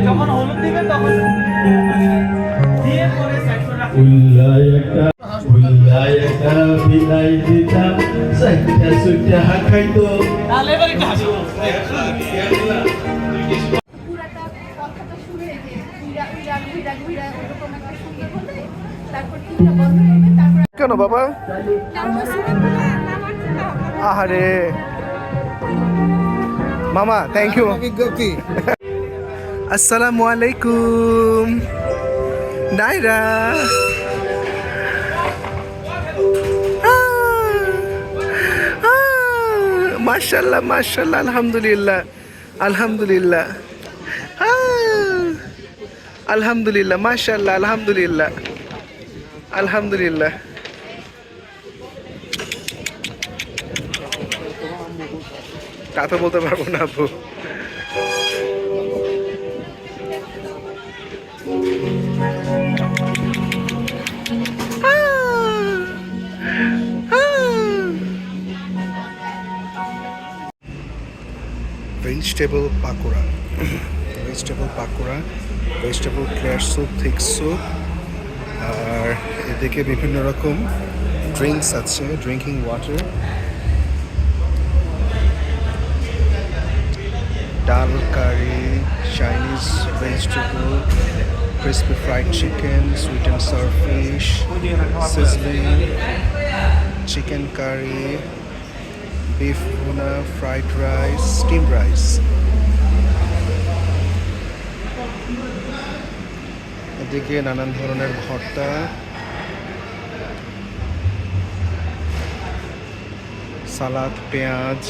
যখন হলুদ তখন দিয়ে পরে সাইড করে উল্লায়টা বিলাই সাইটা তাহলে এবার একটু হাসি কেন বাবা? আহারে। মামা থ্যাংক ইউ আসসালামু আলাইকুম। নাইরা। মাশাল্লাহ মাশাল্লাহ আলহামদুলিল্লাহ আলহামদুলিল্লাহ। আলহামদুলিল্লাহ মাশাল্লাহ আলহামদুলিল্লাহ আলহামদুলিল্লাহ। তা বলতে পারব না আপু vegetable pakora vegetable pakora vegetable clear soup thick soup আর এদিকে বিভিন্ন রকম ড্রিঙ্কস আছে drinking water dal curry Chinese vegetable crispy fried chicken, sweet and sour fish, sizzling, chicken curry, beef tuna, fried rice, steamed rice. এদিকে নানান ধরনের ভর্তা সালাদ পেঁয়াজ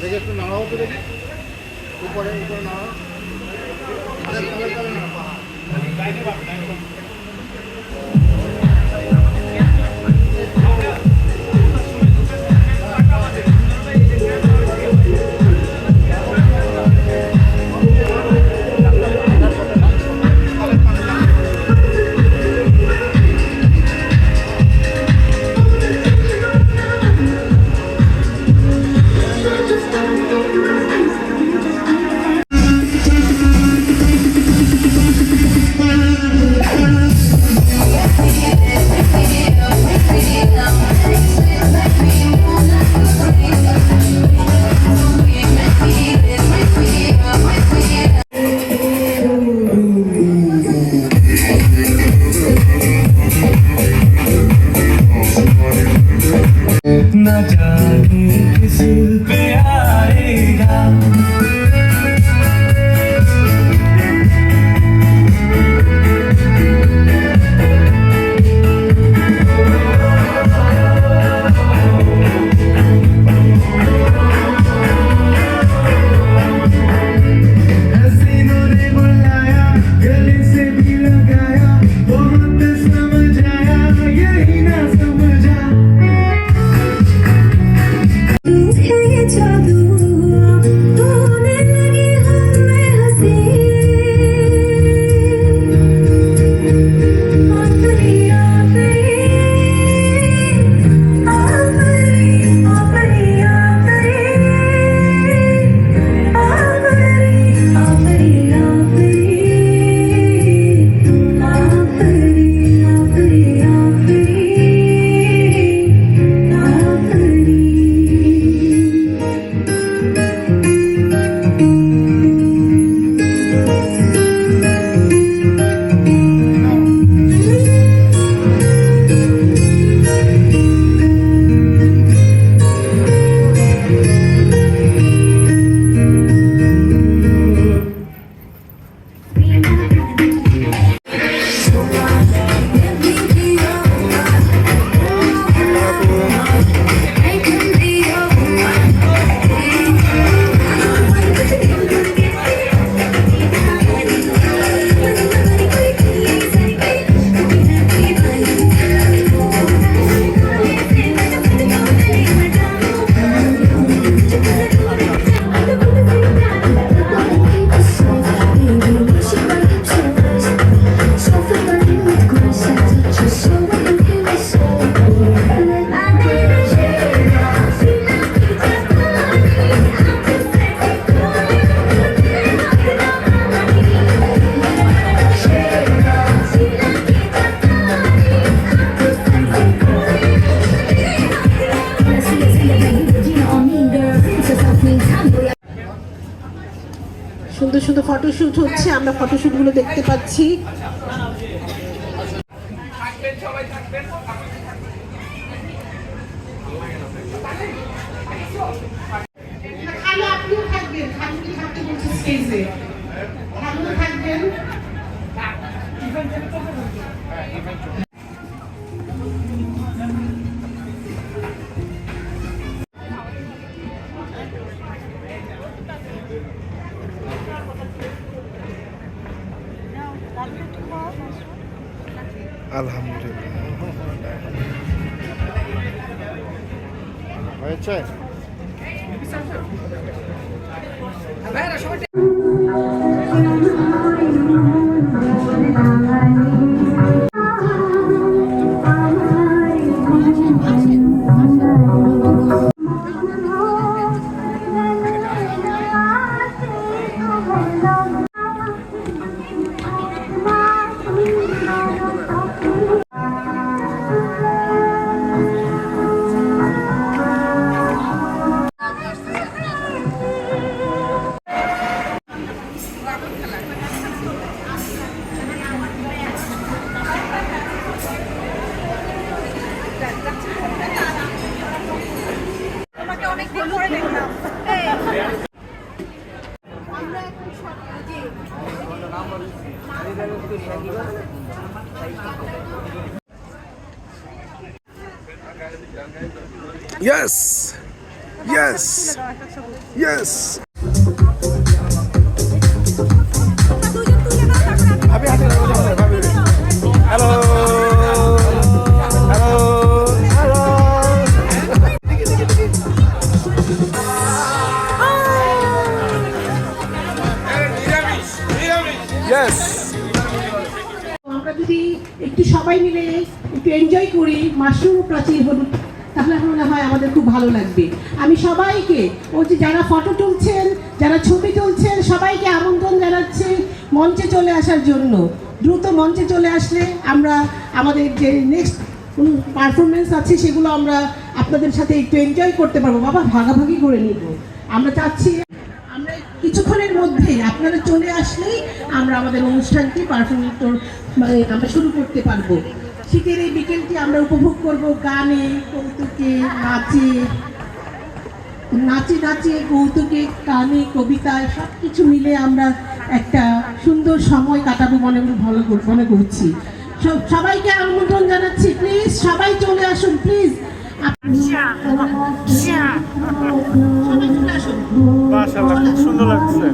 দেখে একটু নাড়াও তো দেখি উপরে উপরে নাড়াও done. আমরা ফটোশ্যুটগুলো দেখতে পাচ্ছি। ভালো লাগবে। আমি সবাইকে ও যে যারা ফটো তুলছেন, যারা ছবি তুলছেন, সবাইকে আমন্ত্রণ জানাচ্ছি মঞ্চে চলে আসার জন্য। দ্রুত মঞ্চে চলে আসলে আমরা আমাদের যে নেক্সট পারফরমেন্স আছে, সেগুলো আমরা আপনাদের সাথে একটু এনজয় করতে পারব। বাবা, ভাগাভাগি করে নিব। আমরা চাচ্ছি, আমরা কিছুক্ষণের মধ্যে আপনারা চলে আসলেই আমরা আমাদের অনুষ্ঠানটি পারফরমেন্স মানে আমরা শুরু করতে পারব। শীতের এই বিকেলটি আমরা উপভোগ করব গানে কৌতুকে নাচে। নাচে নাচে কৌতুকে গানে কবিতায় সব কিছু মিলে আমরা একটা সুন্দর সময় কাটাবো মনে ভালো মনে করছি। সব- সবাইকে আমন্ত্রণ জানাচ্ছি প্লিজ সবাই চলে আসুন প্লিজ আসুন। খুব সুন্দর লাগছে।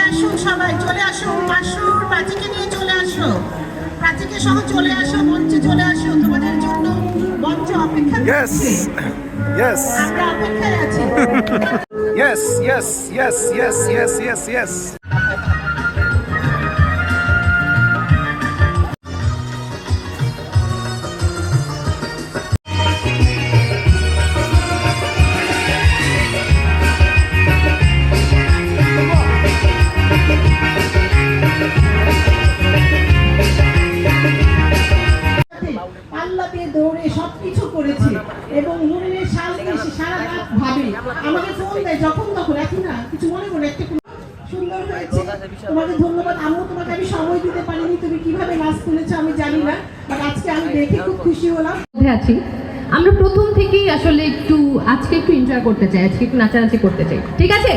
চলে আসুন সবাই চলে আসুন মাসুর প্রাচীকে নিয়ে চলে আসো প্রাচীকে সহ চলে আসো মঞ্চে চলে আসো তোমাদের জন্য মঞ্চ অপেক্ষা Yes. করছে Yes. আমরা অপেক্ষায় আছি Yes. Yes. Yes. Yes. Yes. Yes. Yes. করতে চাই আজকে একটু নাচানাচি করতে চাই। ঠিক আছে?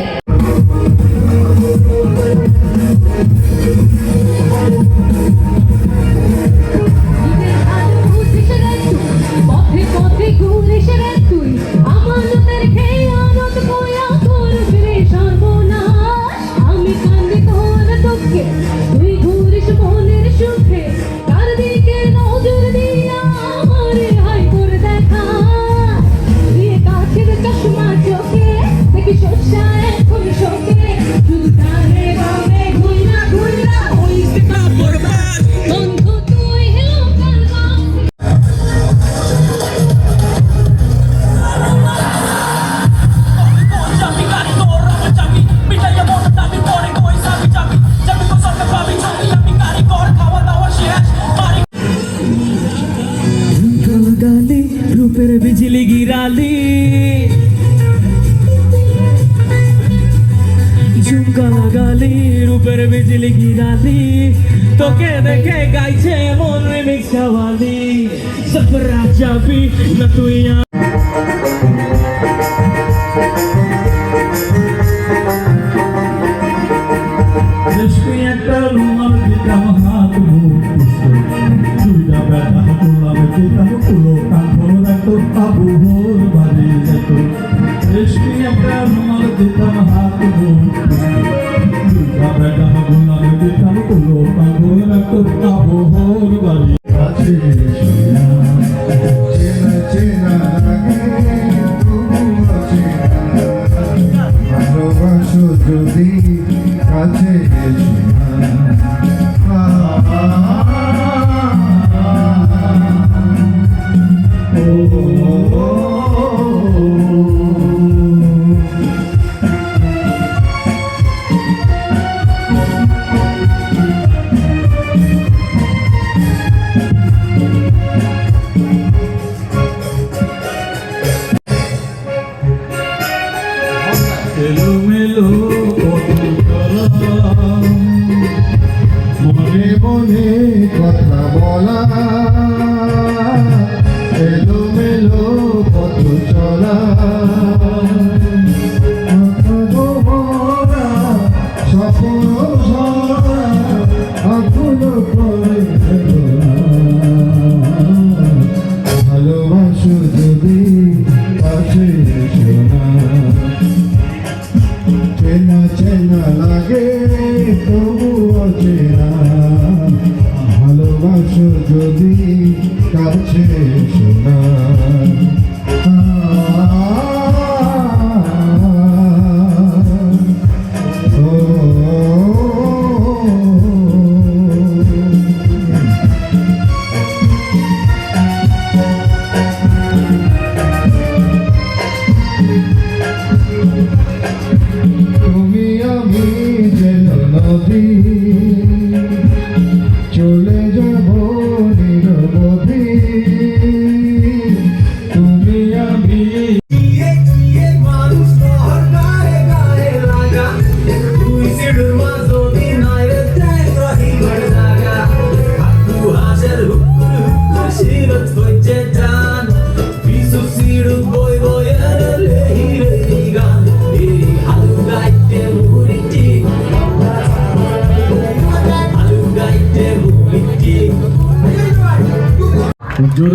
Raja bi na tuya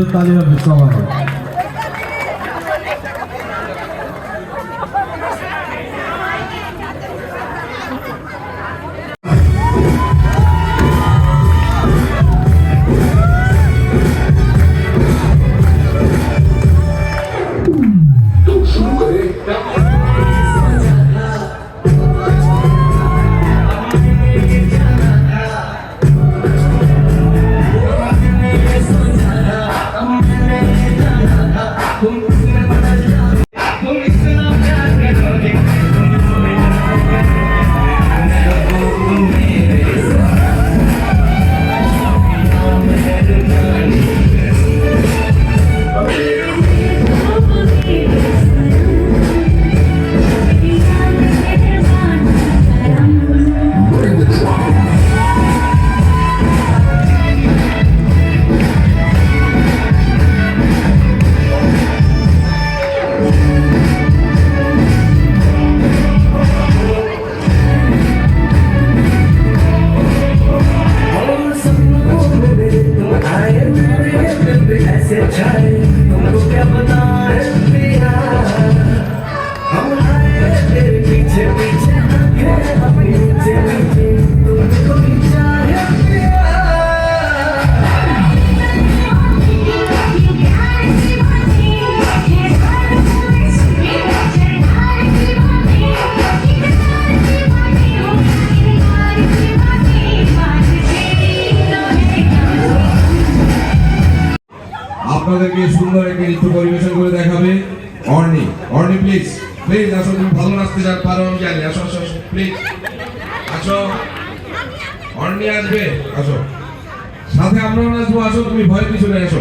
জোরে তালি হবে যার পারো আমি জানি আসো আসো আসো প্লিজ আসো। অর্নি আসবে। আসো। সাথে আমরাও নাচবো আসো তুমি ভয় কিছু নেই আসো।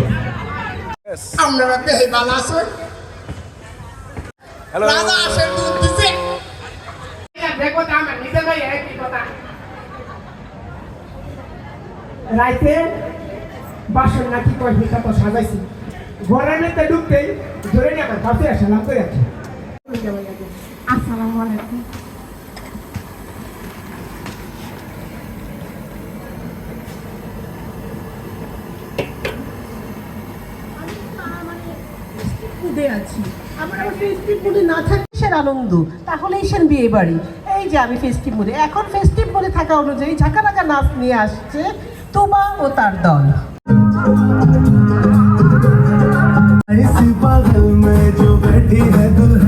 আপনারা আছেন। রাজা আসেন দুধ দিছে। দেখো তো আমার নিজের ভাই একই কথা রাইতে বাসন নাকি কয়েকটা তো সাজাইছি। ঘরের মধ্যে ঢুকতেই ধরে নিয়ে আমার কাছে সালাম করে আছে আসসালামু আলাইকুম মুডে আছি আমার আবার ফেস্টিভ মুডে না থাকে সের আনন্দ তাহলেই সেন বিয়ে বাড়ি এই যে আমি ফেস্টিভ মুডে এখন ফেস্টিভ মুডে থাকা অনুযায়ী ঝাঁকানাকা নাচ নিয়ে আসছে তোবা ও তার দল इस बगल में जो बैठी है दुल्हन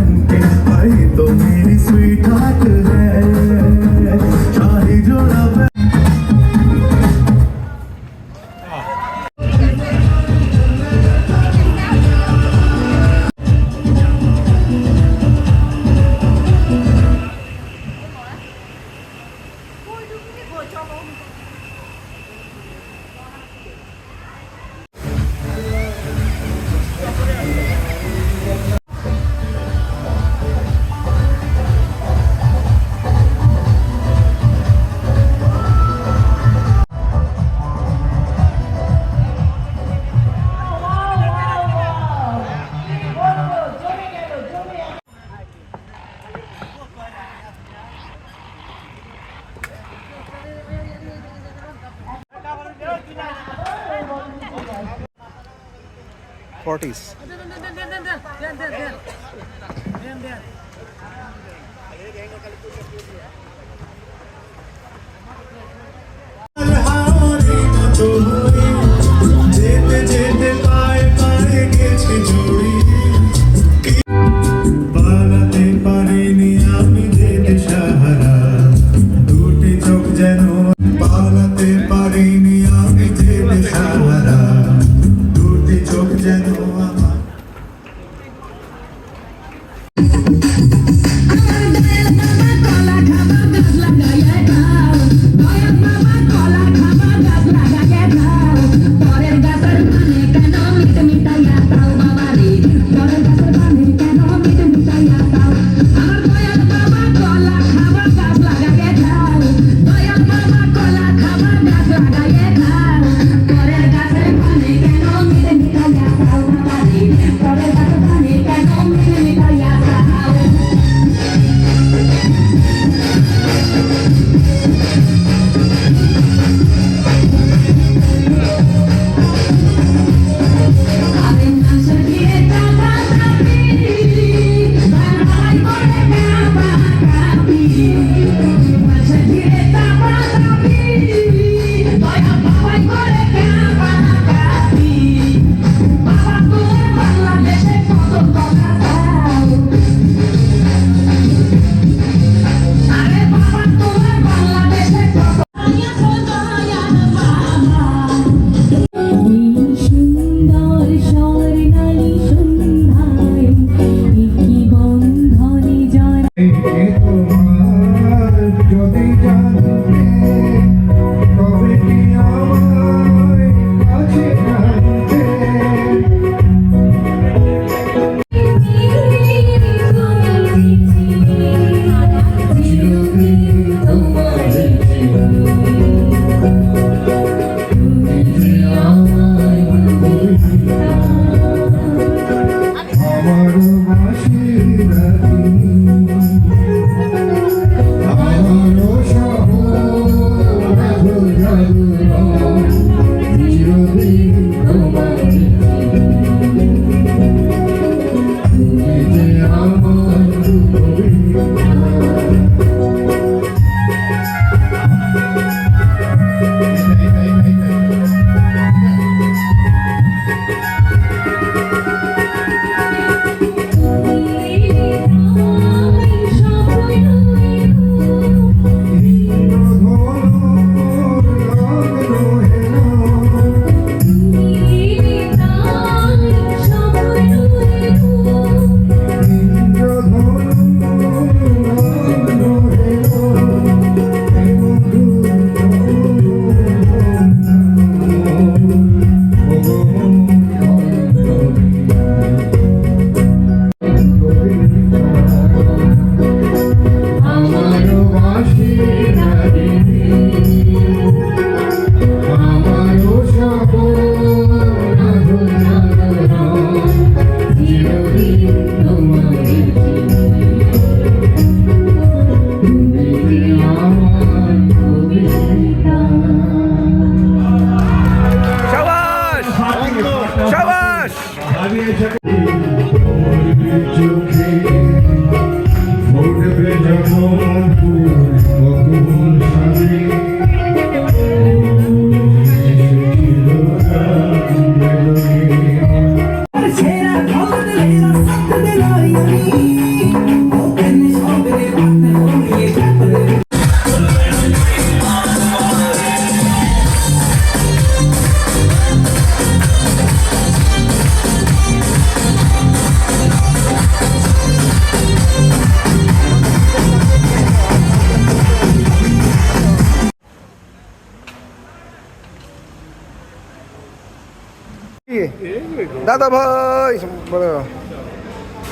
দাদা ভাই। বলো।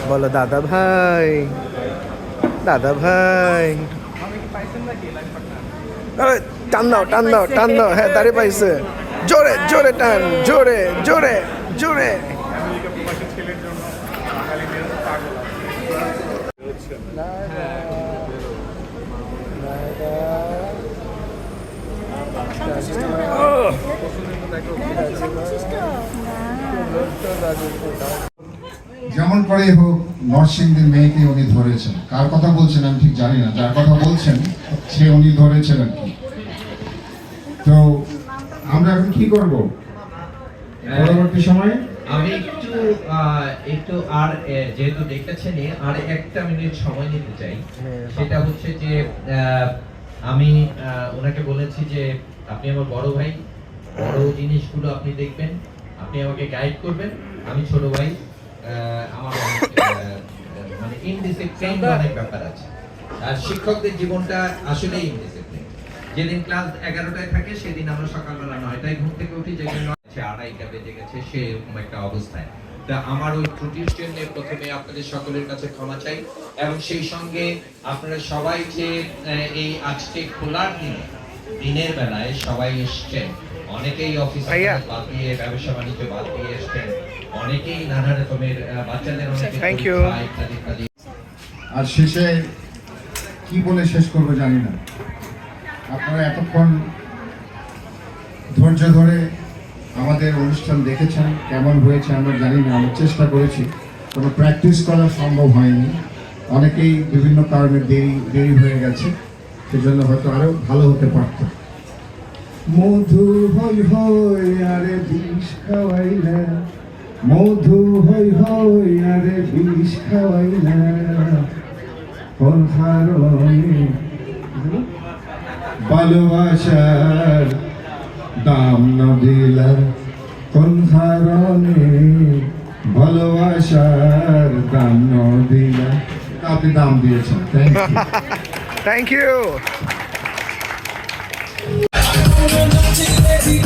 বলো, দাদা ভাই। দাদা ভাই। টান দাও টান দাও টান দাও। হ্যাঁ দাঁড়িয়ে পাইছে। জোরে জোরে টান, জোরে জোরে জোরে। যেমন করে হোক, নরসিংদীর মেয়েকে উনি ধরেছেন। কার কথা বলছেন আমি ঠিক জানি না, যার কথা বলছেন, সে উনি ধরেছেন আর কি। তো আমরা এখন কি করব? পরবর্তী সময়ে? আমি একটু একটু আর যেহেতু দেখেছেনই আর একটা মিনিট সময় নিতে চাই। সেটা হচ্ছে যে আমি ওনাকে বলেছি যে, আপনি আমার বড় ভাই, বড় জিনিসগুলো আপনি দেখবেন। আপনি আমাকে গাইড করবেন। আমি ছোট ভাই আমার মানে ইনডিসিপ্লিন অনেক ব্যাপার আছে। আর শিক্ষকদের জীবনটা আসলেই ইনডিসিপ্লিন যেদিন ক্লাস এগারোটায় থাকে সেদিন আমরা সকালবেলা নয়টায় ঘুম থেকে উঠি যেদিন নয়টা আড়াইটা বেজে গেছে সেরকম একটা অবস্থায়। তা আমার ওই ত্রুটির জন্য প্রথমে আপনাদের সকলের কাছে ক্ষমা চাই এবং সেই সঙ্গে আপনারা সবাই যে এই আজকে খোলার দিনে দিনের বেলায় সবাই এসছেন অনেকেই অফিস। বাদ দিয়ে ব্যবসা বাণিজ্য বাদ দিয়ে এসছেন। অনেকেই নানা রকমের বাচ্চাদের আর শেষে কি বলে শেষ করব জানি না। আপনারা এতক্ষণ ধৈর্য ধরে আমাদের অনুষ্ঠান দেখেছেন কেমন হয়েছে আমরা জানি না আমরা চেষ্টা করেছি। কোনো প্র্যাকটিস করা সম্ভব হয়নি। অনেকেই বিভিন্ন কারণে দেরি দেরি হয়ে গেছে। সেজন্য হয়তো আরও ভালো হতে পারত। মধু হই হই আরে বিষ খাওয়াই না। মধু হই হই আরে বিষ খাওয়াই না। কোন কারণে? ভালোবাসার দাম না দিলা কোন ভালোবাসার দাম না দিলা আপনি দাম দিয়েছেন। Thank you thank you We're not too lazy,